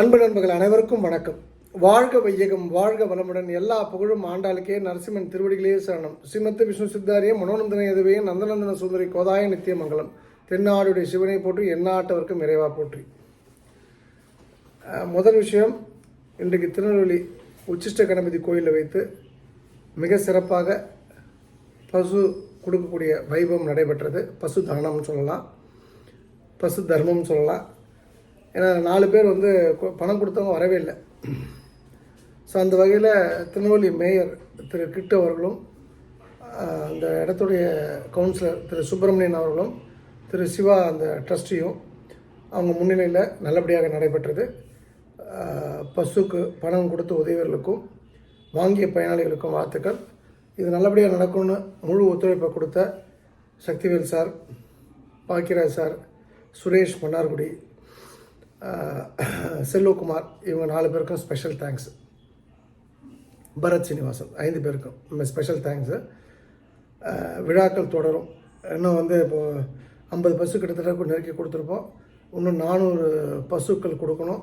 அன்பு நண்பர்கள் அனைவருக்கும் வணக்கம். வாழ்க வையகம் வாழ்க வளமுடன். எல்லா புகழும் ஆண்டாளுக்கே. நரசிம்மன் திருவடிகளே சரணம். ஸ்ரீமத்து விஷ்ணு சித்தாரிய மனோநந்தன எதுவே நந்தநந்தன சுந்தரி கோதாய நித்தியமங்கலம். தென்னாடுடைய சிவனை போற்றி எந்நாட்டவருக்கும் இறைவா போற்றி. முதல் விஷயம் இன்றைக்கு திருநெல்வேலி உச்சிஷ்ட கணபதி கோயிலில் வைத்து மிக சிறப்பாக பசு கொடுக்கக்கூடிய வைபவம் நடைபெற்றது. பசு தானம்னு சொல்லலாம். பசு தர்மம்னு சொல்லலாம். ஏன்னா நாலு பேர் வந்து பணம் கொடுத்தவங்க வரவே இல்லை. ஸோ அந்த வகையில் திருநெல்வேலி மேயர் திரு கிட்டு அவர்களும் அந்த இடத்துடைய கவுன்சிலர் திரு சுப்பிரமணியன் அவர்களும் திரு சிவா அந்த ட்ரஸ்டியும் அவங்க முன்னிலையில் நல்லபடியாக நடைபெற்றது. பசுக்கு பணம் கொடுத்த உதவியர்களுக்கும் வாங்கிய பயனாளிகளுக்கும் வாழ்த்துக்கள். இது நல்லபடியாக நடக்கும்னு முழு ஒத்துழைப்பை கொடுத்த சக்திவேல் சார் பாக்கியராஜ் சார் சுரேஷ் மன்னார்குடி செல்வகுமார் இவங்க நாலு பேருக்கும் ஸ்பெஷல் தேங்க்ஸ் பரத் சீனிவாசன் ஐந்து பேருக்கும் ஸ்பெஷல் தேங்க்ஸு விழாக்கள் தொடரும். இன்னும் வந்து இப்போது ஐம்பது பசு கிட்டத்தட்ட நெருக்கி கொடுத்துருப்போம். இன்னும் நானூறு பசுக்கள் கொடுக்கணும்.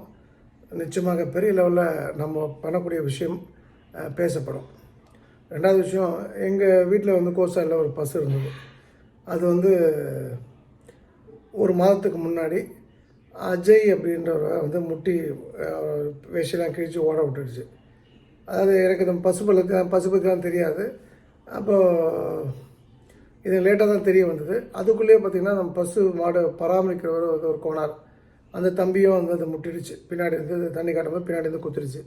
நிச்சயமாக பெரிய லெவலில் நம்ம பண்ணக்கூடிய விஷயம் பேசப்படும். ரெண்டாவது விஷயம் எங்கள் வீட்டில் வந்து கோசாரில் ஒரு பசு இருந்தது. அது வந்து ஒரு மாதத்துக்கு முன்னாடி அஜய் அப்படின்றவரை வந்து முட்டி அஹ், வேஷெல்லாம் கிழிச்சு ஓட விட்டுடுச்சு. அதாவது எனக்கு இந்த பசுபலுக்கு பசுபுக்கெலாம் தெரியாது. அப்போது இது லேட்டாக தான் தெரிய வந்தது. அதுக்குள்ளேயே பார்த்திங்கன்னா நம்ம பசு மாடு பராமரிக்கிறவர் வந்து ஒரு கோணார். அந்த தம்பியும் வந்து அதை முட்டிடுச்சு. பின்னாடி இருந்து தண்ணி காட்டும்போது பின்னாடி இருந்து குத்துருச்சு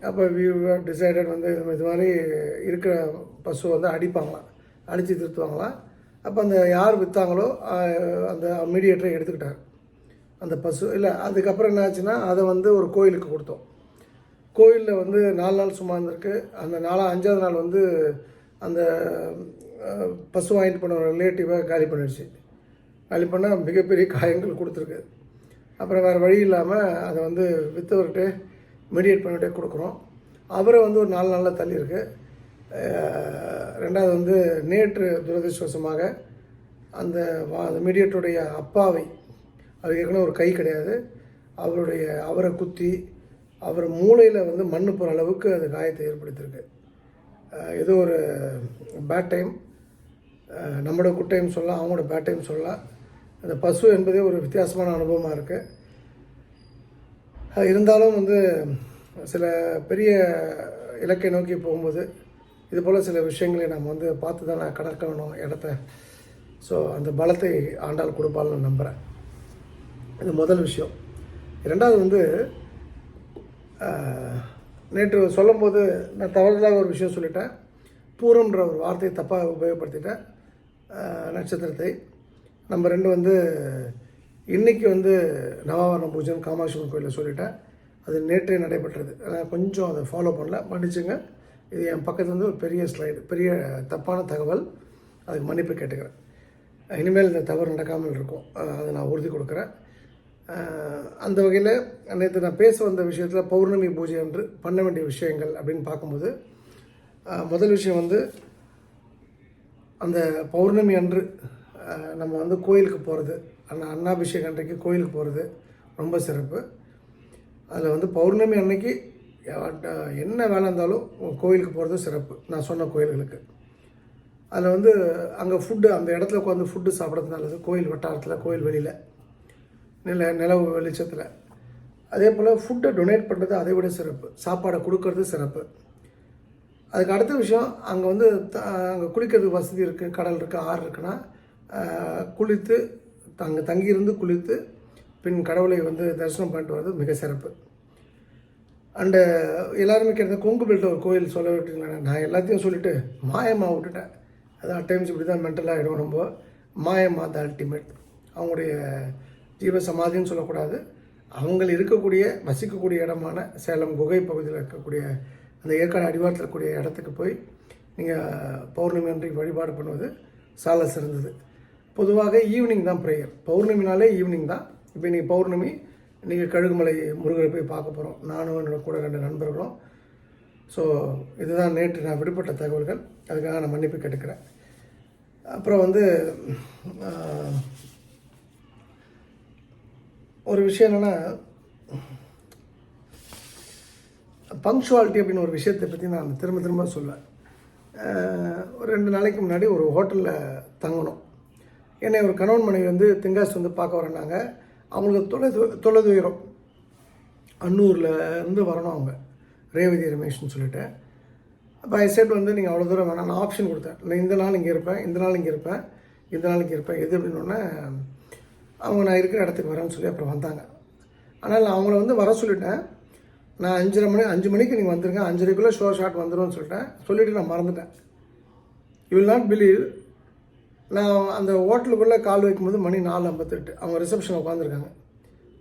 அப்போ வி டிசைடட் வந்து இது இது மாதிரி இருக்கிற பசு வந்து அடிப்பாங்களாம். அடித்து திருத்துவாங்களாம். அப்போ அந்த யார் விற்றாங்களோ அந்த மீடியேட்டரை எடுத்துக்கிட்டார். அந்த பசு இல்லை அதுக்கப்புறம் என்ன ஆச்சுன்னா அதை வந்து ஒரு கோயிலுக்கு கொடுத்தோம். கோயிலில் வந்து நாலு நாள் சும்மா இருந்திருக்கு. அந்த நாலா அஞ்சாவது நாள் வந்து அந்த பசு வாங்கிட்டு போன ரிலேட்டிவாக காலி பண்ணிடுச்சு. காலி பண்ணால் மிகப்பெரிய காயங்கள் கொடுத்துருக்கு. அப்புறம் வேறு வழி இல்லாமல் அதை வந்து விற்றவர்கிட்ட மீடியேட் பண்ணிட்டே கொடுக்குறோம். அவரை வந்து ஒரு நாலு நாளில் தள்ளியிருக்கு. ரெண்டாவது வந்து நேற்று துரதிருஷ்டவசமாக அந்த வா அந்த மீடியேட்டருடைய அப்பாவை அது ஏற்கனவே ஒரு கை கிடையாது. அவருடைய அவரை குத்தி அவர் மூளையில் வந்து மண்ணு போகிற அளவுக்கு அது காயத்தை ஏற்படுத்தியிருக்கு. ஏதோ ஒரு பேட் டைம் நம்மளோட குட் டைம் சொல்லலாம் அவங்களோட பேட் டைம் சொல்லலாம். அந்த பசு என்பதே ஒரு வித்தியாசமான அனுபவமாக இருக்குது இருந்தாலும் வந்து சில பெரிய இலக்கை நோக்கி போகும்போது இது போல் சில விஷயங்களை நம்ம வந்து பார்த்து தான் நான் கடக்கணும் இடத்த. ஸோ அந்த பலத்தை ஆண்டால் கொடுப்பாள்னு நம்புகிறேன் இது முதல் விஷயம். ரெண்டாவது வந்து நேற்று சொல்லும்போது நான் தவறுதலாக ஒரு விஷயம் சொல்லிட்டேன். பூரம்ன்ற ஒரு வார்த்தையை தப்பாக உபயோகப்படுத்திட்டேன். நட்சத்திரத்தை. நம்ம ரெண்டு வந்து இன்னைக்கு வந்து நவாவரண பூஜை காமாட்சி கோயிலில் சொல்லிட்டேன். அது நேற்றே நடைபெற்றது. நான் கொஞ்சம் அதை ஃபாலோ பண்ணல. மன்னிச்சுங்க. இது என் பக்கத்தில் வந்து ஒரு பெரிய ஸ்லைடு பெரிய தப்பான தகவல். அதுக்கு மன்னிப்பு கேட்டுக்கிறேன். இனிமேல் இந்த தவறு நடக்காமல் இருக்கும். அதை நான் உறுதி கொடுக்குறேன். அந்த வகையில் நேற்று நான் பேச வந்த விஷயத்தில் பௌர்ணமி பூஜை அன்று பண்ண வேண்டிய விஷயங்கள் அப்படின்னு பார்க்கும்போது முதல் விஷயம் வந்து அந்த பௌர்ணமி அன்று நம்ம வந்து கோயிலுக்கு போகிறது அண்ணா அன்னாபிஷேகம் அன்றைக்கு கோயிலுக்கு போகிறது ரொம்ப சிறப்பு. அதில் வந்து பௌர்ணமி அன்னைக்கு என்ன வேலை இருந்தாலும் கோயிலுக்கு போகிறது சிறப்பு நான் சொன்ன கோயில்களுக்கு. அதில் வந்து அங்கே ஃபுட்டு அந்த இடத்துல உட்காந்து ஃபுட்டு சாப்பிட்றது நல்லது கோயில் வட்டாரத்தில் கோயில் வெளியில். நில நிலவு வெளிச்சத்தில். அதே போல் ஃபுட்டை டொனேட் பண்ணுறது அதை விட சிறப்பு. சாப்பாடை கொடுக்கறது சிறப்பு. அதுக்கு அடுத்த விஷயம் அங்கே வந்து த- அங்கே குளிக்கிறதுக்கு வசதி இருக்குது கடல் இருக்குது ஆறு இருக்குன்னா குளித்து அங்கே தங்கியிருந்து குளித்து பின் கடவுளை வந்து தரிசனம் பண்ணிட்டு வர்றது மிக சிறப்பு. அண்டு எல்லாருமே கேட்டது கொங்கு பெல்ட் ஒரு கோயில் சொல்ல விட்டுங்களேன். நான் எல்லாத்தையும் சொல்லிட்டு மாயமாக விட்டுட்டேன். அது அட் டைம்ஸ் இப்படி தான் மென்டலாக ஆகிடும் ரொம்ப. மாயம்மா த அல்டிமேட் அவங்களுடைய ஜீவ சமாதின்னு சொல்லக்கூடாது. அவங்க இருக்கக்கூடிய வசிக்கக்கூடிய இடமான சேலம் குகை பகுதியில் இருக்கக்கூடிய அந்த ஏற்காடு அடிவாரத்தில் இருக்கக்கூடிய இடத்துக்கு போய் நீங்கள் பௌர்ணமி அன்றைக்கு வழிபாடு பண்ணுவது சால சிறந்தது. பொதுவாக ஈவினிங் தான் ப்ரேயர். பௌர்ணமினாலே ஈவினிங் தான். இப்போ இன்றைக்கி பௌர்ணமி நீங்கள் கழுகுமலை முருகரை போய் பார்க்க போகிறோம் நானும் என்னோட கூட ரெண்டு நண்பர்களும். ஸோ இதுதான் நேற்று நான் விடுபட்ட தகவல்கள். அதுக்காக நான் மன்னிப்பு கேட்டுக்கிறேன். அப்புறம் வந்து ஒரு விஷயம் என்னென்னா பங்க்சுவாலிட்டி அப்படின்னு ஒரு விஷயத்தை பற்றி நான் திரும்ப திரும்ப சொல்லுவேன் ஒரு ரெண்டு நாளைக்கு முன்னாடி ஒரு ஹோட்டலில் தங்கணும். என்னை ஒரு கணவன் மனைவி வந்து தென்காசி வந்து பார்க்க வரேன்னாங்க. அவங்களுக்கு தொலை உயரம் அன்னூரில் இருந்து வரணும் அவங்க. ரேவதி ரமேஷ்னு சொல்லிட்டு. அப்போ ஐ செட் வந்து நீங்கள் அவ்வளோ தூரம் வேணாம். நான் ஆப்ஷன் கொடுத்தேன். இல்லை இந்த நாள் இங்கே இருப்பேன் இந்த நாள் இங்கே இருப்பேன் இந்த நாள் இங்கே இருப்பேன். எது அப்படின்னோடனே அவங்க நான் இருக்கிற இடத்துக்கு வரேன்னு சொல்லி அப்புறம் வந்தாங்க. ஆனால் நான் அவங்கள வந்து வர சொல்லிட்டேன். நான் அஞ்சரை மணி அஞ்சு மணிக்கு நீங்கள் வந்துருங்க. அஞ்சரைக்குள்ளே ஷோ ஷாட் வந்துடும்னு சொல்லிட்டேன். சொல்லிவிட்டு நான் மறந்துட்டேன். யூ வில் நாட் பிலீவ் நான் அந்த ஹோட்டலுக்குள்ளே கால் வைக்கும்போது மணி நாலு ஐம்பத்தெட்டு. அவங்க ரிசப்ஷனில் உட்காந்துருக்காங்க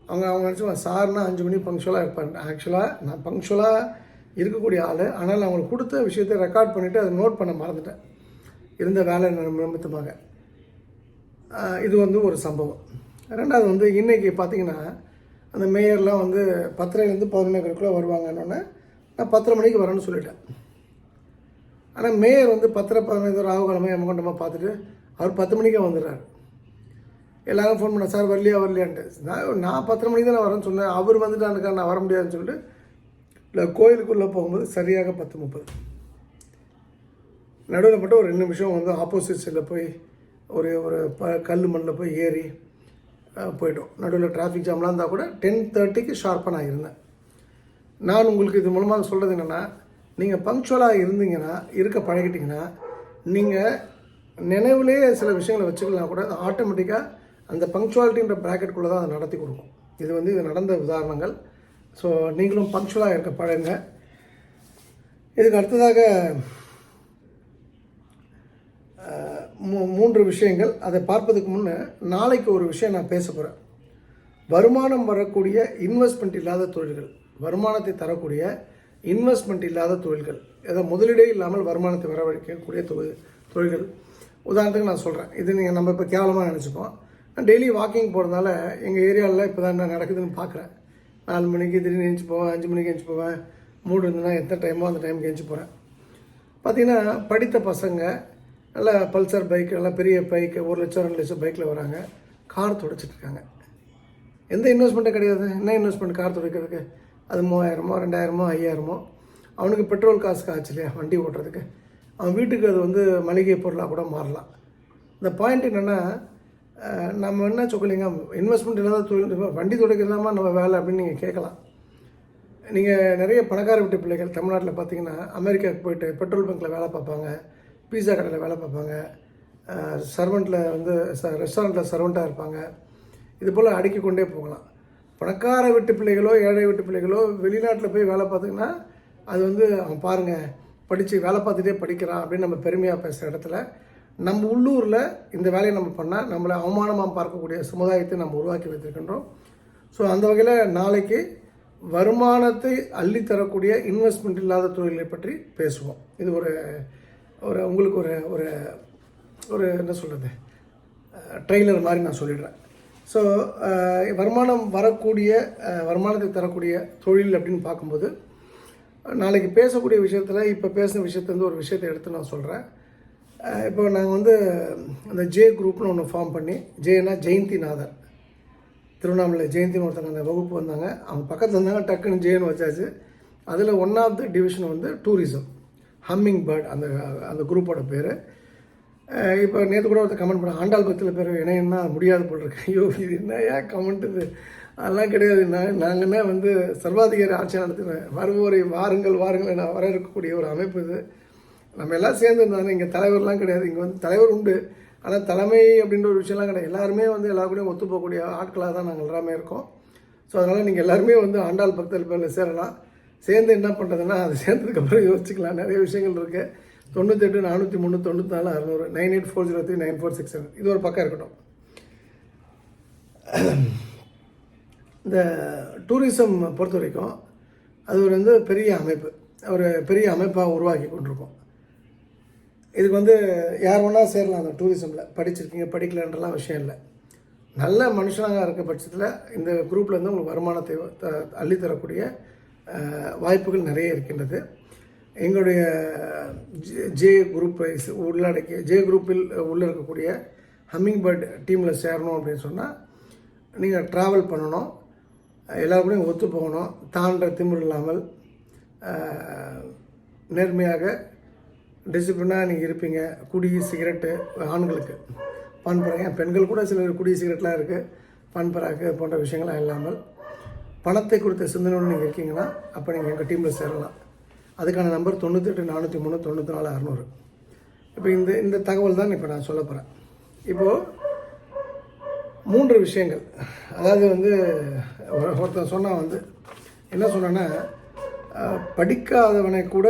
அவங்க அவங்க நினச்சிப்பாங்க சார்னா அஞ்சு மணி பங்க்சுவலாக இருப்பாங்க ஆக்சுவலாக நான் பங்க்சுவலாக இருக்கக்கூடிய ஆள். ஆனால் அவங்களுக்கு கொடுத்த விஷயத்தை ரெக்கார்ட் பண்ணிவிட்டு அதை நோட் பண்ண மறந்துட்டேன். இருந்த வேலை நிமித்தமாக. இது வந்து ஒரு சம்பவம். ரெண்டாவது வந்து இன்றைக்கி பார்த்தீங்கன்னா அந்த மேயர்லாம் வந்து பத்தரைலேருந்து பதினொன்றுக்குள்ளே வருவாங்கன்னொன்னே நான் பத்தரை மணிக்கு வரேன்னு சொல்லிட்டேன். ஆனால் மேயர் வந்து பத்தரை பதினஞ்சு ராகுகாலமாக எமகண்டமாக பார்த்துட்டு அவர் பத்து மணிக்கே வந்துடுறாரு. எல்லாரும் ஃபோன் பண்ண சார் வரலையா வரலையான்ட்டு. நான் நான் பத்தரை மணிக்கு தான் நான் வரேன்னு சொன்னேன். அவர் வந்துட்டானுக்கா நான் வர முடியாதுன்னு சொல்லிட்டு இல்லை கோயிலுக்குள்ளே போகும்போது சரியாக பத்து முப்பது. நடுவில் மட்டும் ஒரு ரெண்டு நிமிஷம் வந்து ஆப்போசிட் சைடில் போய் ஒரு ஒரு ப கல் மண்ணில் போய் ஏறி அஹ், போயிட்டோம். நடுவில் டிராஃபிக் ஜாம்லாம் இருந்தால் கூட டென் தேர்ட்டிக்கு ஷார்ப்பாக நான் இருந்தேன் நான் உங்களுக்கு இது மூலமாக சொல்கிறது என்னென்னா நீங்கள் பங்க்சுவலாக இருந்தீங்கன்னா இருக்க பழகிட்டீங்கன்னா நீங்கள் நினைவுலேயே சில விஷயங்களை வச்சுக்கலாம் கூட அது ஆட்டோமேட்டிக்காக அந்த பங்க்சுவாலிட்டின்ற ப்ராக்கெட்டுக்குள்ளே தான் அதை நடத்தி கொடுக்கும். இது வந்து இது நடந்த உதாரணங்கள். ஸோ நீங்களும் பங்க்சுவலாக இருக்க பழங்க இதுக்கு அடுத்ததாக மூன்று விஷயங்கள். அதை பார்ப்பதுக்கு முன்னே நாளைக்கு ஒரு விஷயம் நான் பேச போகிறேன் வருமானம் வரக்கூடிய இன்வெஸ்ட்மெண்ட் இல்லாத தொழில்கள். வருமானத்தை தரக்கூடிய இன்வெஸ்ட்மெண்ட் இல்லாத தொழில்கள். ஏதோ முதலீடே இல்லாமல் வருமானத்தை வரவழைக்கக்கூடிய தொழில் தொழில்கள். உதாரணத்துக்கு நான் சொல்கிறேன் இது நீங்கள் நம்ம இப்போ கேவலமாக நினச்சிப்போம். நான் டெய்லி வாக்கிங் போகிறதுனால எங்கள் ஏரியாவில் இப்போ தான் என்ன நடக்குதுன்னு பார்க்குறேன் நாலு மணிக்கு திடீர்னு எழுந்து போவேன் அஞ்சு மணிக்கு எழுந்து போவேன். மூடு இருந்ததுன்னா எத்தனை டைமோ அந்த டைமுக்கு எழுந்து போகிறேன் பார்த்திங்கன்னா படித்த பசங்க நல்ல பல்சர் பைக் நல்லா பெரிய பைக் ஒரு லட்சம் ரெண்டு லட்சம் பைக்கில் வராங்க. கார் துடைச்சிட்ருக்காங்க. எந்த இன்வெஸ்ட்மெண்ட்டும் கிடையாது. என்ன இன்வெஸ்ட்மெண்ட் கார் துடைக்கிறதுக்கு? அது மூவாயிரமோ ரெண்டாயிரமோ ஐயாயிரமோ? அவனுக்கு பெட்ரோல் காசு காய்ச்சு இல்லையா? வண்டி ஓட்டுறதுக்கு. அவன் வீட்டுக்கு அது வந்து மளிகை பொருளாக கூட மாறலாம். இந்த பாயிண்ட் என்னென்னா நம்ம என்ன சொல்லிங்க இன்வெஸ்ட்மெண்ட் இல்லாத தொழில் வண்டி துடைக்கிறதாமா நம்ம வேலை அப்படின்னு நீங்கள் கேட்கலாம். நீங்கள் நிறைய பணக்கார வீட்டு பிள்ளைகள் தமிழ்நாட்டில் பார்த்தீங்கன்னா அமெரிக்காவுக்கு போயிட்டு பெட்ரோல் பங்க்கில் வேலை பார்ப்பாங்க. பீஸா கடையில் வேலை பார்ப்பாங்க. சர்வெண்ட்டில் வந்து ச ரெஸ்டாரண்ட்டில் சர்வெண்ட்டாக இருப்பாங்க. இது போல் அடுக்கிக்கொண்டே போகலாம். பணக்கார வீட்டு பிள்ளைகளோ ஏழை வீட்டு பிள்ளைகளோ வெளிநாட்டில் போய் வேலை பார்த்தீங்கன்னா அது வந்து அவன் பாருங்கள் படித்து வேலை பார்த்துட்டே படிக்கிறான் அப்படின்னு நம்ம பெருமையாக பேசுகிற இடத்துல நம்ம உள்ளூரில் இந்த வேலையை நம்ம பண்ணால் நம்மளை அவமானமாக பார்க்கக்கூடிய சமுதாயத்தை நம்ம உருவாக்கி வைத்திருக்கின்றோம். ஸோ அந்த வகையில் நாளைக்கு வருமானத்தை அள்ளித்தரக்கூடிய இன்வெஸ்ட்மெண்ட் இல்லாத தொழிலை பற்றி பேசுவோம். இது ஒரு ஒரு உங்களுக்கு ஒரு ஒரு ஒரு என்ன சொல்கிறது ட்ரெய்லர் மாதிரி நான் சொல்லிடுறேன். ஸோ வருமானம் வரக்கூடிய வருமானத்தை தரக்கூடிய தொழில் அப்படின்னு பார்க்கும்போது நாளைக்கு பேசக்கூடிய விஷயத்தில் இப்போ பேசின விஷயத்துலேருந்து ஒரு விஷயத்தை எடுத்து நான் சொல்கிறேன் இப்போ நாங்கள் வந்து அந்த ஜே குரூப்னு ஒன்று ஃபார்ம் பண்ணி ஜேனா ஜெயந்திநாதர். திருவண்ணாமலை ஜெயந்தின்னு ஒருத்தங்க அந்த வகுப்பு வந்தாங்க. அவங்க பக்கத்தில் இருந்தாங்க டக்குன்னு ஜேன்னு வச்சாச்சு. அதில் ஒன் ஆஃப் த டிவிஷன் வந்து டூரிசம் ஹம்மிங் பேர்ட் அந்த அந்த குரூப்போட பேர். இப்போ நேற்று கூட ஒருத்தர் கமெண்ட் பண்ண ஆண்டாள் பத்தில் பேர் இணையன்னா முடியாது போல் இருக்கு ஐயோ இது என்ன ஏன் கமெண்ட் இது? அதெல்லாம் கிடையாது. நான் நாங்கன்னா வந்து சர்வாதிகாரி ஆட்சி நடத்துகிறேன் வருவோரை வாருங்கள் வாருங்கள் நான் வர இருக்கக்கூடிய ஒரு அமைப்பு இது. நம்ம எல்லாம் சேர்ந்து இருந்தாலும் இங்கே தலைவர்லாம் கிடையாது. இங்கே வந்து தலைவர் உண்டு. ஆனால் தலைமை அப்படின்ற ஒரு விஷயம்லாம் கிடையாது. எல்லாருமே வந்து எல்லா கூடயும் ஒத்து போகக்கூடிய ஆட்களாக தான் நாங்கள் எல்லாமே இருக்கோம். ஸோ அதனால் நீங்கள் எல்லாருமே வந்து ஆண்டாள் பக்தர் பேரில் சேரலாம். சேர்ந்து என்ன பண்ணுறதுன்னா அது சேர்ந்ததுக்கப்புறம் யோசிச்சுக்கலாம். நிறைய விஷயங்கள் இருக்குது தொண்ணூத்தெட்டு நானூற்றி மூணு தொண்ணூற்றி நாலு அறநூறு nine eight four zero three nine four six seven. இது ஒரு பக்கம் இருக்கட்டும். இந்த டூரிசம் பொறுத்த வரைக்கும் அது ஒரு வந்து பெரிய அமைப்பு. ஒரு பெரிய அமைப்பாக உருவாக்கி கொண்டிருக்கோம். இதுக்கு வந்து யார் வேணால் சேரலாம் அந்த டூரிசமில். படிச்சிருக்கீங்க படிக்கலன்றலாம் விஷயம் இல்லை. நல்ல மனுஷனாக இருக்க பட்சத்தில் இந்த குரூப்லேருந்து உங்களுக்கு வருமானத்தை த அள்ளித்தரக்கூடிய வாய்ப்புகள் நிறைய இருக்கின்றது. எங்களுடைய ஜே- ஜே குரூப்பை உள்ளடக்கிய ஜே குரூப்பில் உள்ளே இருக்கக்கூடிய ஹம்மிங் பேர்ட் டீமில் சேரணும் அப்படின்னு சொன்னால் நீங்கள் ட்ராவல் பண்ணணும். எல்லாரும் ஒத்து போகணும். தாண்ட திமிர் இல்லாமல் நேர்மையாக டிசிப்ளினாக நீங்கள் இருப்பீங்க. குடி சிகரெட்டு ஆண்களுக்கு. பண்புறாங்க பெண்கள் கூட சில குடி சிகரெட்லாம் இருக்குது பண்புறாக்கு போன்ற விஷயங்கள்லாம் இல்லாமல். பணத்தை கொடுத்த சிந்தனையோடு நீங்கள் இருக்கீங்கன்னா அப்போ நீங்கள் எங்கள் டீமில் சேரலாம். அதுக்கான நம்பர் தொண்ணூத்தெட்டு நானூற்றி மூணு தொண்ணூற்றி நாலு அறநூறு. இப்போ இந்த இந்த தகவல் தான் இப்போ நான் சொல்ல போகிறேன் இப்போது மூன்று விஷயங்கள். அதாவது வந்து ஒருத்தன் சொன்னால் வந்து என்ன சொன்னேன்னா படிக்காதவனை கூட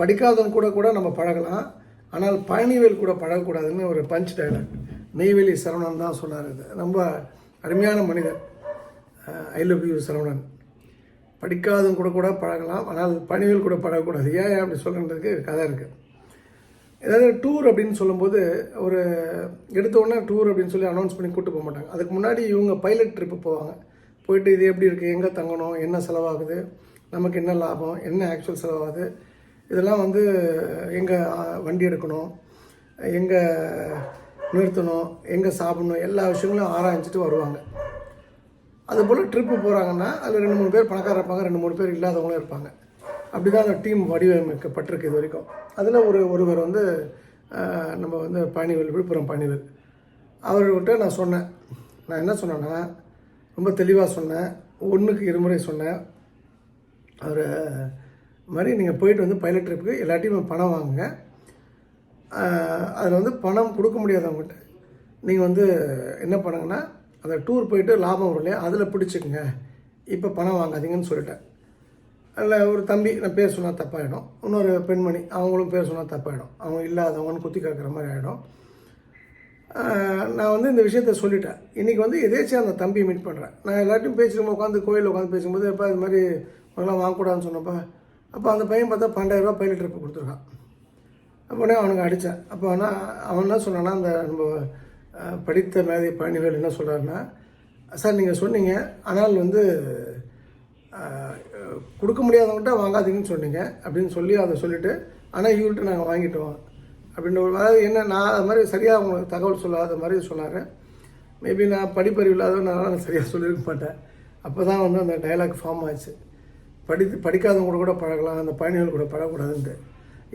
படிக்காதவன் கூட கூட நம்ம பழகலாம். ஆனால் பழனிவேல் கூட பழகக்கூடாதுன்னு ஒரு பஞ்ச் டயலாக் நெய்வேலி சரவணன் தான் சொன்னார் இது ரொம்ப அருமையான மனிதர். I love you Saravanan. படிக்காதவங்க கூட கூட பழகலாம். ஆனால் பணிகள் கூட பழகக்கூடாது. ஏன் அப்படி சொல்கிறதுக்கு கதை இருக்குது ஏதாவது டூர் அப்படின்னு சொல்லும்போது ஒரு எடுத்த உடனே டூர் அப்படின்னு சொல்லி அனௌன்ஸ் பண்ணி கூப்பிட்டு போக மாட்டாங்க. அதுக்கு முன்னாடி இவங்க பைலட் ட்ரிப்பு போவாங்க. போயிட்டு இது எப்படி இருக்குது எங்கே தங்கணும்? என்ன செலவாகுது? நமக்கு என்ன லாபம்? என்ன ஆக்சுவல் செலவாகுது? இதெல்லாம் வந்து எங்கே வண்டி எடுக்கணும்? எங்கே நிறுத்தணும்? எங்கே சாப்பிடணும்? எல்லா விஷயங்களும் ஆராய்ச்சிட்டு வருவாங்க. அதுபோல் ட்ரிப்பு போகிறாங்கன்னா அதில் ரெண்டு மூணு பேர் பணக்காரர் இருப்பாங்க ரெண்டு மூணு பேர் இல்லாதவங்களும் இருப்பாங்க. அப்படி தான் அந்த டீம் வடிவமைக்கப்பட்டிருக்கு இது வரைக்கும். அதில் ஒரு ஒருவர் வந்து நம்ம வந்து பழனிவேல் விழுப்புரம் பழனிவேல். அவர்கிட்ட நான் சொன்னேன். நான் என்ன சொன்னேன்னா ரொம்ப தெளிவாக சொன்னேன். ஒன்றுக்கு இருமுறை சொன்னேன். அவர் மாதிரி நீங்கள் போயிட்டு வந்து பைலட் ட்ரிப்புக்கு எல்லாத்தையும் பணம் வாங்குங்க. அதில் வந்து பணம் கொடுக்க முடியாதவங்ககிட்ட நீங்கள் வந்து என்ன பண்ணுங்கன்னா அந்த டூர் போயிட்டு லாபம் வரும் இல்லையா? அதில் பிடிச்சிக்கங்க. இப்போ பணம் வாங்காதீங்கன்னு சொல்லிட்டேன். அதில் ஒரு தம்பி நான் பேர் சொன்னால் தப்பாயிடும். இன்னொரு பெண்மணி அவங்களும் பேர் சொன்னால் தப்பாயிடும். அவங்க இல்லாதவங்கன்னு குத்தி காக்கிற மாதிரி ஆகிடும் நான் வந்து இந்த விஷயத்த சொல்லிட்டேன். இன்றைக்கி வந்து எதேச்சும் அந்த தம்பியை மீட் பண்ணுறேன் நான் எல்லாத்தையும் பேசிட்டு உட்காந்து கோயிலில் உட்காந்து பேசும்போது எப்போ இது மாதிரி உனக்கெல்லாம் வாங்கக்கூடாதுன்னு சொன்னப்போ? அப்போ அந்த பையன் பார்த்தா பன்னெண்டாயிரரூபா பைலட் ட்ரிப்பு கொடுத்துருக்கான். அப்போனே அவனுக்கு அடித்தேன் அப்போ ஆனால் அவன் என்ன சொன்னான்னா அந்த நம்ம படித்த மேதை பயணிகள் என்ன சொல்கிறாருன்னா சார் நீங்கள் சொன்னீங்க ஆனால் வந்து கொடுக்க முடியாதவங்கள்ட்ட வாங்காதீங்கன்னு சொன்னீங்க அப்படின்னு சொல்லி அதை சொல்லிவிட்டு ஆனால் இவர்கிட்ட நாங்கள் வாங்கிட்டோம் அப்படின்ற ஒரு அதாவது என்ன நான் அது மாதிரி சரியாக உங்களுக்கு தகவல் சொல்லாத மாதிரி சொன்னார். மேபி நான் படிப்பறிவு இல்லாதவனால நான் சரியாக சொல்லியிருக்க மாட்டேன். அப்போ தான் வந்து அந்த டயலாக் ஃபார்ம் ஆச்சு. படித்து படிக்காதவங்க கூட கூட பழகலாம் அந்த பயணிகள் கூட பழகக்கூடாதுன்ட்டு.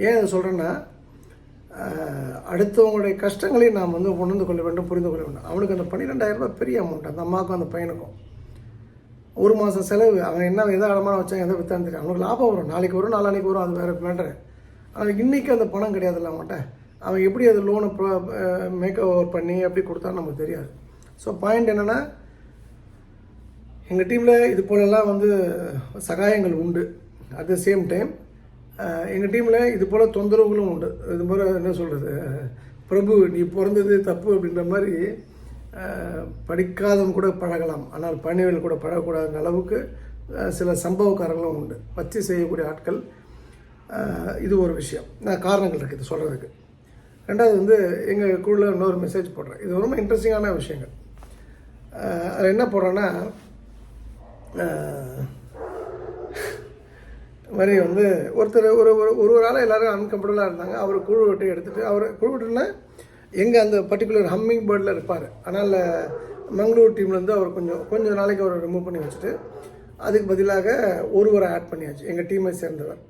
ஏன் அதை சொல்கிறேன்னா அடுத்தவங்களுடைய கஷ்டங்களையும் நாம் வந்து உணர்ந்து கொள்ள வேண்டும் புரிந்து கொள்ள வேண்டும். அவனுக்கு அந்த 12000 ரூபாய் பெரிய அமௌண்ட் அந்த அம்மாவுக்கும் அந்த பையனுக்கும். ஒரு மாதம் செலவு அவன் என்ன எதை அடமானம் வச்சான் எதை விற்றான்னு தெரியும் அவனுக்கு லாபம் வரும். நாளைக்கு வரும் நாளானைக்கு வரும் அது வேறு மேட்ரு ஆனால் இன்றைக்கி அந்த பணம் கிடையாதுல்ல அவன்கிட்ட. அவன் எப்படி அது லோனை மேக் ஓவர் பண்ணி எப்படி கொடுத்தான்னு நமக்கு தெரியாது. ஸோ பாயிண்ட் என்னென்னா எங்கள் டீமில் இது போலெல்லாம் வந்து சகாயங்கள் உண்டு. அட் த சேம் டைம் எங்கள் டீமில் இது போல் தொந்தரவுகளும் உண்டு. இது போல் என்ன சொல்கிறது பிரபு நீ பிறந்தது தப்பு அப்படின்ற மாதிரி படிக்காதவன் கூட பழகலாம். ஆனால் பணிகள் கூட பழகக்கூடாத அளவுக்கு சில சம்பவக்காரங்களும் உண்டு. வச்சு செய்யக்கூடிய ஆட்கள் இது ஒரு விஷயம். நான் காரணங்கள் இருக்குது இது சொல்கிறதுக்கு ரெண்டாவது வந்து எங்கள் குழுவில் இன்னொரு மெசேஜ் போடுறேன். இது ரொம்ப இன்ட்ரெஸ்டிங்கான விஷயங்கள். அதில் என்ன போடுறேன்னா மாதிரி வந்து ஒருத்தர் ஒரு ஒரு ஒரு ஒரு ஆள் எல்லோரும் அன்கம்ஃபர்டபுளாக இருந்தாங்க. அவர் குழு விட்டு எடுத்துகிட்டு அவர் குழு விட்டுனா எங்கே அந்த பர்டிகுலர் ஹம்மிங் பேர்டில் இருப்பார். ஆனால் மங்களூர் டீம்லேருந்து அவர் கொஞ்சம் கொஞ்சம் நாளைக்கு அவர் ரிமூவ் பண்ணி வச்சுட்டு அதுக்கு பதிலாக ஒருவரை ஆட் பண்ணியாச்சு. எங்கள் டீமை சேர்ந்தவர்.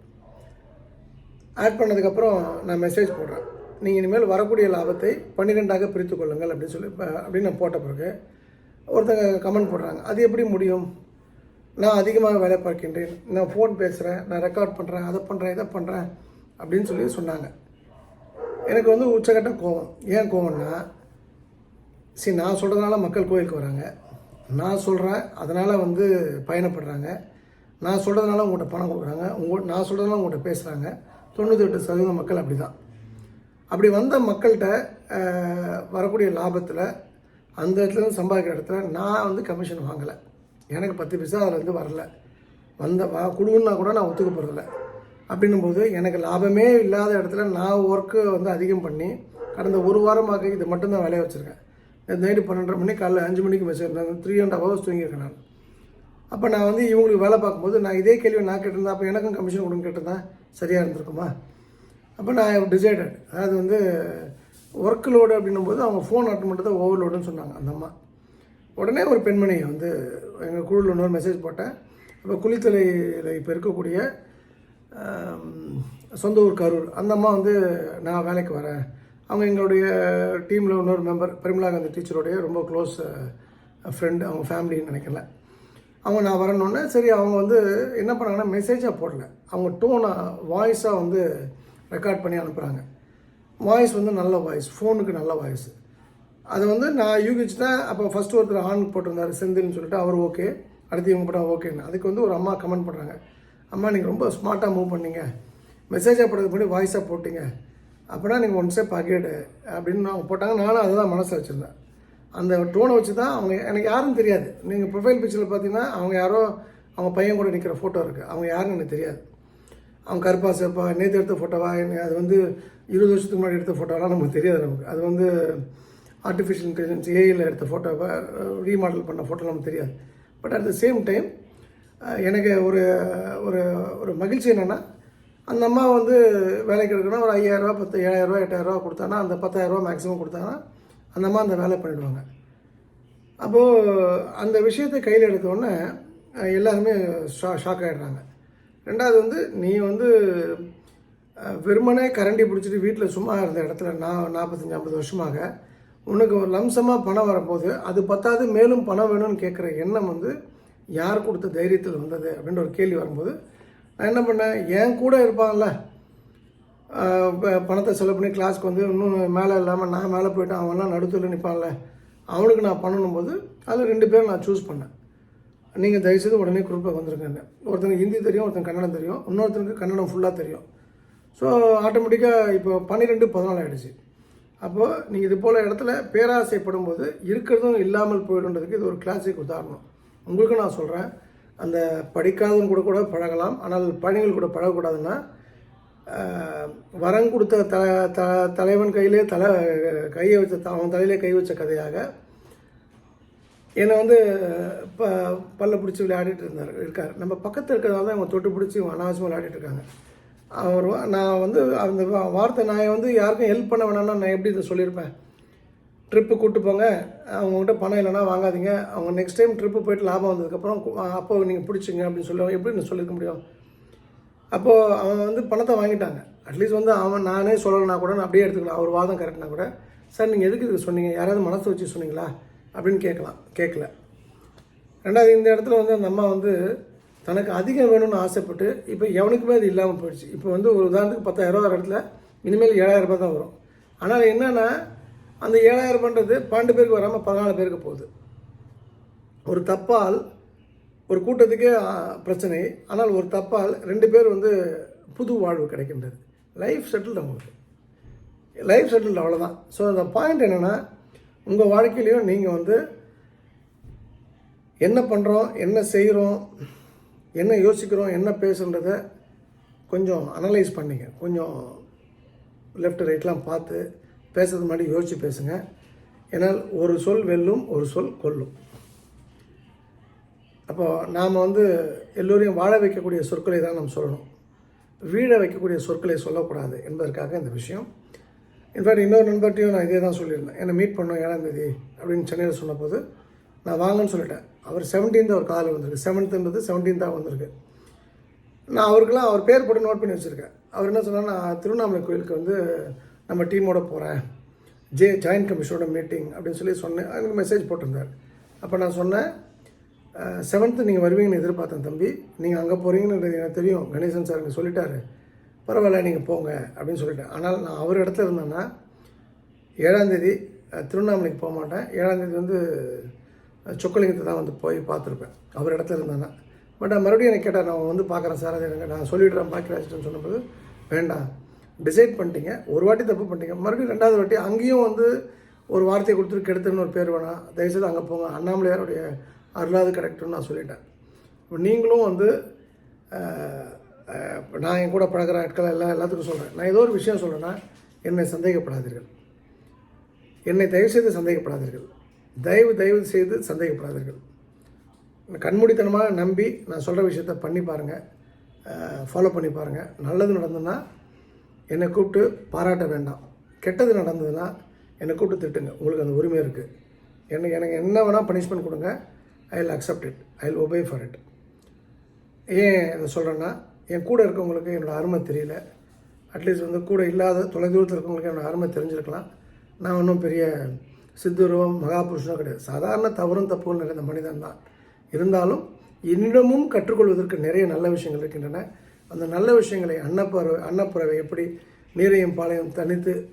ஆட் பண்ணதுக்கப்புறம் நான் மெசேஜ் போடுறேன். நீங்கள் இனிமேல் வரக்கூடிய லாபத்தை பன்னிரெண்டாக பிரித்து கொள்ளுங்கள் அப்படின்னு சொல்லி இப்போ அப்படின்னு நான் போட்ட பிறகு ஒருத்தங்க கமெண்ட் போடுறாங்க. அது எப்படி முடியும்? நான் அதிகமாக வேலை பார்க்கின்றேன். நான் ஃபோன் பேசுகிறேன் நான் ரெக்கார்ட் பண்ணுறேன் அதை பண்ணுறேன் இதை பண்ணுறேன் அப்படின்னு சொல்லி சொன்னாங்க. எனக்கு வந்து உச்சகட்ட கோவம். ஏன் கோவம்னா சரி நான் சொல்கிறதுனால மக்கள் கோயிலுக்கு வராங்க. நான் சொல்கிறேன் அதனால் வந்து பயணப்படுறாங்க. நான் சொல்கிறதுனால உங்கள்கிட்ட பணம் கொடுக்குறாங்க. உங்கள் நான் சொல்கிறதுனால உங்கள்கிட்ட பேசுகிறாங்க தொண்ணூற்றி எட்டு சதவீதம் மக்கள் அப்படி தான் அப்படி வந்த மக்கள்கிட்ட வரக்கூடிய லாபத்தில் அந்த இடத்துல சம்பாதிக்கிற இடத்துல நான் வந்து கமிஷன் வாங்கலை. எனக்கு பத்து பைசா அதில் வந்து வரல. வந்த வா கொடுன்னா கூட நான் ஒத்துக்க போகிறதில்ல அப்படின்னும்போது எனக்கு லாபமே இல்லாத இடத்துல நான் ஒர்க்கு வந்து அதிகம் பண்ணி கடந்த ஒரு வாரமாக இது மட்டும்தான் வேலையை வச்சுருக்கேன். நைட்டு பன்னெண்டரை மணி காலைல அஞ்சு மணிக்கு மெசேஜ் த்ரீ அண்ட் ஹவர்ஸ் தூங்கியிருக்கேன் நான். அப்போ நான் வந்து இவங்களுக்கு வேலை பார்க்கும்போது நான் இதே கேள்வி நான் கேட்டிருந்தேன். அப்போ எனக்கும் கமிஷன் கொடுங்க கேட்டிருந்தேன். சரியாக இருந்திருக்குமா? அப்போ நான் டிசைடட் அதாவது வந்து ஒர்க் லோடு அப்படின்னும் போது அவங்க ஃபோன் அட்டன் பண்ணுறது ஓவர்லோடுன்னு சொன்னாங்க. அந்த அம்மா. உடனே ஒரு பெண்மணி வந்து எங்கள் குழுவில் இன்னொரு மெசேஜ் போட்டேன். அப்போ குளித்தலையில் இப்போ இருக்கக்கூடிய சொந்த ஊர் கரூர் அந்த அம்மா வந்து நான் வேலைக்கு வரேன். அவங்க எங்களுடைய டீமில் இன்னொரு மெம்பர் பரிமலா காந்தி டீச்சருடைய ரொம்ப க்ளோஸ் ஃப்ரெண்டு அவங்க ஃபேமிலின்னு நினைக்கல. அவங்க நான் வரணுன்னே சரி அவங்க வந்து என்ன பண்ணாங்கன்னா மெசேஜாக போடல. அவங்க டோனாக வாய்ஸாக வந்து ரெக்கார்ட் பண்ணி அனுப்புகிறாங்க வாய்ஸ் வந்து நல்ல வாய்ஸ் ஃபோனுக்கு நல்ல வாய்ஸ் அதை வந்து நான் யூகிச்சு தான் அப்போ ஃபஸ்ட்டு ஒருத்தர் ஆன் போட்டிருந்தார் செந்தில்னு சொல்லிட்டு அவர் ஓகே அடுத்து இவங்க போட்டால் ஓகேன்னு அதுக்கு வந்து ஒரு அம்மா கமெண்ட் பண்ணுறாங்க அம்மா நீங்கள் ரொம்ப ஸ்மார்ட்டாக மூவ் பண்ணீங்க. மெசேஜாக போடுறதுக்கு முன்னாடி வாய்ஸாக போட்டிங்க. அப்படின்னா நீங்கள் ஒன் ஸ்டெப் அகேடு அப்படின்னு அவங்க போட்டாங்க. நானும் அதை தான் மனசில் வச்சுருந்தேன். அந்த டோனை வச்சு தான் அவங்க எனக்கு யாரும் தெரியாது. நீங்கள் ப்ரொஃபைல் பிக்சரில் பார்த்தீங்கன்னா அவங்க யாரோ அவங்க பையன் கூட நிற்கிற ஃபோட்டோ இருக்குது அவங்க யாருன்னு எனக்கு தெரியாது. அவங்க கருப்பா சிறப்பா நேற்று எடுத்த ஃபோட்டோவா என்ன அது வந்து இருபது வருஷத்துக்கு முன்னாடி எடுத்த ஃபோட்டோலாம் நமக்கு தெரியாது நமக்கு. அது வந்து ஆர்டிஃபிஷியல் இன்டெலிஜென்ஸ் ஏஐயில் எடுத்த ஃபோட்டோவை ரீமாடல் பண்ண ஃபோட்டோ நமக்கு தெரியாது. But at the same time எனக்கு ஒரு ஒரு ஒரு மகிழ்ச்சி என்னென்னா அந்த அம்மா வந்து வேலைக்கு எடுக்கணும் ஒரு ஐயாயிரரூவா பத்து ஏழாயிரரூவா எட்டாயிரரூவா கொடுத்தாங்கன்னா அந்த பத்தாயிரரூவா மேக்ஸிமம் கொடுத்தாங்கன்னா அந்த அம்மா அந்த வேலை பண்ணிடுவாங்க. அப்போது அந்த விஷயத்தை கையில் எடுத்தோடனே எல்லாருமே ஷா ஷாக் ஆகிடுறாங்க ரெண்டாவது வந்து நீ வந்து வெறுமனே கரண்டி பிடிச்சிட்டு வீட்டில் சும்மா இருந்த இடத்துல நான் நாற்பத்தஞ்சு ஐம்பது வருஷமாக உனக்கு ஒரு லம்சமாக பணம் வரும்போது அது பத்தாது மேலும் பணம் வேணும்னு கேட்குற எண்ணம் வந்து யார் கொடுத்த தைரியத்தில் வந்தது அப்படின்ற ஒரு கேள்வி வரும்போது நான் என்ன பண்ணேன்? என் கூட இருப்பான்ல. பணத்தை செலவு பண்ணி கிளாஸ்க்கு வந்து இன்னும் மேலே இல்லாமல் நான் மேலே போயிட்டேன் அவன்லாம் நடுத்தூரில் நிற்பான்ல அவனுக்கு நான் பண்ணணும் போது அதில் ரெண்டு பேரும் நான் சூஸ் பண்ணேன். நீங்கள் தயவுசெய்து உடனே குரூப்பில் வந்துருங்கன்னு. ஒருத்தனுக்கு ஹிந்தி தெரியும் ஒருத்தன் கன்னடம் தெரியும் இன்னொருத்தனுக்கு கன்னடம் ஃபுல்லாக தெரியும். ஸோ ஆட்டோமேட்டிக்காக இப்போ பன்னிரெண்டு பதினாலு ஆகிடுச்சு அப்போது நீங்கள் இது போல் இடத்துல பேராசைப்படும் போது இருக்கிறதும் இல்லாமல் போயிடுன்றதுக்கு இது ஒரு கிளாசிக் உதாரணம். உங்களுக்கு நான் சொல்கிறேன் அந்த படிக்காதவங்க கூட கூட பழகலாம். ஆனால் பழங்கள் கூட பழகக்கூடாதுன்னா வரம் கொடுத்த த த தலைவன் கையிலே தலை கையை வச்ச அவன் தலையிலே கை வச்ச கதையாக என்னை வந்து ப பல்ல பிடிச்சி விளையாடிட்டு இருந்தார் இருக்கார். நம்ம பக்கத்தில் இருக்கிறதால தான் அவங்க தொட்டு பிடிச்சி அனாவசியமாக விளையாடிட்டு இருக்காங்க. அவர் வா- நான் வந்து அந்த வார்த்தை நான் வந்து யாருக்கும் ஹெல்ப் பண்ண வேணாம்னா நான் எப்படி இதை சொல்லியிருப்பேன்? ட்ரிப்பு கூப்பிட்டு போங்க. அவங்ககிட்ட பணம் இல்லைன்னா வாங்காதீங்க. அவங்க நெக்ஸ்ட் டைம் ட்ரிப்பு போயிட்டு லாபம் வந்ததுக்கப்புறம் அப்போ நீங்கள் பிடிச்சிங்க அப்படின்னு சொல்லி எப்படி நான் சொல்லியிருக்க முடியும்? அப்போது அவன் வந்து பணத்தை வாங்கிட்டாங்க. அட்லீஸ்ட் வந்து அவன் நானே சொல்லலைனா கூட நான் அப்படியே எடுத்துக்கலாம். அவர் வாதம் கரெக்ட்னா கூட. சார் நீங்கள் எதுக்கு இதுக்கு சொன்னீங்க? யாராவது மனசு வச்சு சொன்னீங்களா? அப்படின்னு கேட்கலாம். கேட்கல. ரெண்டாவது இந்த இடத்துல வந்து அந்த அம்மா வந்து தனக்கு அதிகம் வேணும்னு ஆசைப்பட்டு இப்போ எவனுக்குமே அது இல்லாமல் போயிடுச்சு. இப்போ வந்து ஒரு உதாரணத்துக்கு பத்தாயிரம் வர இடத்துல இனிமேல் ஏழாயிரம் ரூபாய் தான் வரும். ஆனால் என்னென்னா அந்த ஏழாயிரம் ரூபான்றது பன்னெண்டு பேருக்கு வராமல் பதினாலு பேருக்கு போகுது. ஒரு தப்பால் ஒரு கூட்டத்துக்கே பிரச்சனை. ஆனால் ஒரு தப்பால் ரெண்டு பேர் வந்து புது வாழ்வு கிடைக்கின்றது. லைஃப் செட்டில் அவங்களுக்கு. லைஃப் செட்டில் அவ்வளோதான் ஸோ அந்த பாயிண்ட் என்னென்னா உங்கள் வாழ்க்கையிலையும் நீங்கள் வந்து என்ன பண்ணுறோம் என்ன செய்கிறோம் என்ன யோசிக்கிறோம் என்ன பேசுன்றத கொஞ்சம் அனலைஸ் பண்ணிங்க. கொஞ்சம் லெஃப்ட் ரைட்லாம் பார்த்து பேசுறது முன்னாடி யோசித்து பேசுங்க. ஏன்னால் ஒரு சொல் வெல்லும் ஒரு சொல் கொல்லும். அப்போது நாம் வந்து எல்லோரையும் வாழ வைக்கக்கூடிய சொற்களை தான் நம்ம சொல்லணும். வீழ வைக்கக்கூடிய சொற்களை சொல்லக்கூடாது என்பதற்காக இந்த விஷயம். இன்ஃபேக்ட் இன்னொரு நண்பர்கிட்டையும் நான் இதே தான் சொல்லியிருந்தேன். என்னை மீட் பண்ணோம் ஏழாம் தேதி அப்படின்னு சென்னையில் சொன்னபோது நான் வாங்கன்னு சொல்லிட்டேன். அவர் செவன்டீன்த் அவர் காலையில் வந்திருக்கு. செவன்த்துன்றது செவன்டீன்த்தாக வந்திருக்கு. நான் அவருக்கெல்லாம் அவர் பேர் போட்டு நோட் பண்ணி வச்சுருக்கேன். அவர் என்ன சொன்னார் நான் திருவண்ணாமலை கோயிலுக்கு வந்து நம்ம டீமோட போகிறேன் ஜே ஜாயின்ட் கமிஷனோட மீட்டிங் அப்படின்னு சொல்லி சொன்னேன். எனக்கு மெசேஜ் போட்டிருந்தார். அப்போ நான் சொன்னேன் செவன்த்து நீங்கள் வருவீங்கன்னு எதிர்பார்த்தேன் தம்பி. நீங்கள் அங்கே போகிறீங்கன்னு எனக்கு தெரியும். கணேசன் சார் இங்கே சொல்லிட்டாரு. பரவாயில்ல நீங்கள் போங்க அப்படின்னு சொல்லிட்டேன். ஆனால் நான் அவர் இடத்துல இருந்தேன்னா ஏழாந்தேதி திருவண்ணாமலைக்கு போக மாட்டேன். ஏழாந்தேதி வந்து சொக்கலிங்கத்தை தான் வந்து போய் பார்த்துருப்பேன். அவர் இடத்துல இருந்தேன்னா பட் மறுபடியும் எனக்கு கேட்டால் நான் வந்து பார்க்குறேன் சார் அது எனக்கு நான் சொல்லிடுறேன் பாக்கியராஜ்னு சொன்னபோது வேண்டாம் டிசைட் பண்ணிட்டீங்க ஒரு வாட்டி தப்பு பண்ணிட்டீங்க மறுபடியும் ரெண்டாவது வாட்டி அங்கேயும் வந்து ஒரு வார்த்தையை கொடுத்துட்டு கெடுத்துன்னு ஒரு பேர் வேணாம் தயவுசெய்து அங்கே போங்க அண்ணாமலையாருடைய அருளாது கரெக்டுன்னு நான் சொல்லிட்டேன். இப்போ நீங்களும் வந்து நான் என் கூட பழகிற ஆட்கள் எல்லாம் எல்லாத்துக்கும் சொல்கிறேன் நான் ஏதோ ஒரு விஷயம் சொல்கிறேன்னா என்னை சந்தேகப்படாதீர்கள். என்னை தயவு செய்து சந்தேகப்படாதீர்கள். தயவு தயவு செய்து சந்தேகப்படாதீர்கள். கண்மூடித்தனமாக நம்பி நான் சொல்கிற விஷயத்த பண்ணி பாருங்கள் ஃபாலோ பண்ணி பாருங்கள் நல்லது நடந்ததுன்னா என்னை கூப்பிட்டு பாராட்ட வேண்டாம். கெட்டது நடந்ததுன்னா என்னை கூப்பிட்டு திட்டுங்க. உங்களுக்கு அந்த உரிமை இருக்குது எனக்கு எனக்கு என்ன வேணால் பனிஷ்மெண்ட் கொடுங்க. I will accept it I will obey for it ஏன் இதை சொல்கிறேன்னா என் கூட இருக்கவங்களுக்கு என்னோடய அருமை தெரியல. அட்லீஸ்ட் வந்து கூட இல்லாத தொலைதூரத்தில் இருக்கவங்களுக்கு என்னோடய அருமை தெரிஞ்சிருக்கலாம். நான் ஒன்றும் பெரிய சித்துருவம் மகாபுருஷனும் கிடையாது. சாதாரண தவறும் தப்பும் நிறைந்த மனிதன் தான். இருந்தாலும் என்னிடமும் கற்றுக்கொள்வதற்கு நிறைய நல்ல விஷயங்கள் இருக்கின்றன. அந்த நல்ல விஷயங்களை அன்னப்பறவை அன்னப்பறவை எப்படி நீரையும் பாலையும் தனித்து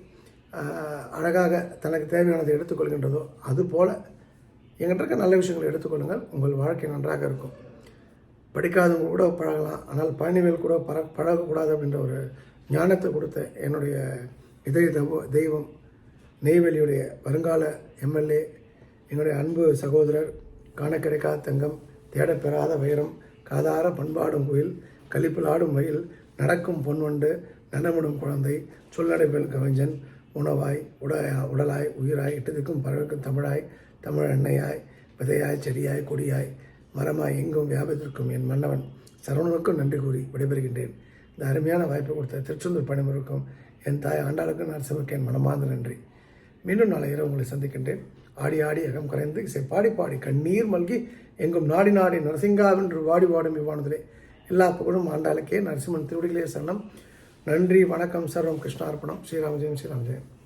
அழகாக தனக்கு தேவையானதை எடுத்துக்கொள்கின்றதோ அதுபோல் எங்கிட்ட இருக்க நல்ல விஷயங்களை எடுத்துக்கொள்ளுங்கள். உங்கள் வாழ்க்கை நன்றாக இருக்கும். படிக்காதவங்க கூட பழகலாம். ஆனால் பயணிகள் கூட பழ பழகக்கூடாது அப்படின்ற ஒரு ஞானத்தை கொடுத்த என்னுடைய இதய தெய்வ- தெய்வம் நெய்வேலியுடைய வருங்கால எம்எல்ஏ எங்களுடைய அன்பு சகோதரர் காண கிடைக்காத தங்கம் தேடப்பெறாத வைரம் காதார பண்பாடும் குயில் கலிப்பில் ஆடும் நடக்கும் பொன்வண்டு நடமிடும் குழந்தை சொல்லடைப்பில் கவிஞன் உணவாய் உடையா உடலாய் உயிராய் இட்டதுக்கும் பறவைக்கும் தமிழாய் தமிழ் எண்ணெயாய் விதையாய் செடியாய் கொடியாய் மரமாய் எங்கும் வியாபத்திற்கும் என் மன்னவன். சரவணனுக்கும் நன்றி கூறி விடைபெறுகின்றேன். இந்த அருமையான வாய்ப்பை கொடுத்த திருச்செந்தூர் பணிமுறைக்கும் என் தாய் ஆண்டாளுக்கும் நான் சிவக்கேன் மனமார்ந்த நன்றி. மீண்டும் நாளை இரவு உங்களை சந்திக்கின்றேன். ஆடி ஆடி அகம் கரைந்து இசை பாடி பாடி கண்ணீர் மல்கி எங்கும் நாடி நாடி நரசிங்காவென்று வாடி வாடும் இவ்வானதிலே. எல்லா புகழும் ஆண்டாளுக்கே. நரசிம்மன் திருவடிகளே சரணம். நன்றி வணக்கம் சர்வம் கிருஷ்ணார்ப்பணம். ஸ்ரீராமஜெயம் ஸ்ரீராமஜெயம்.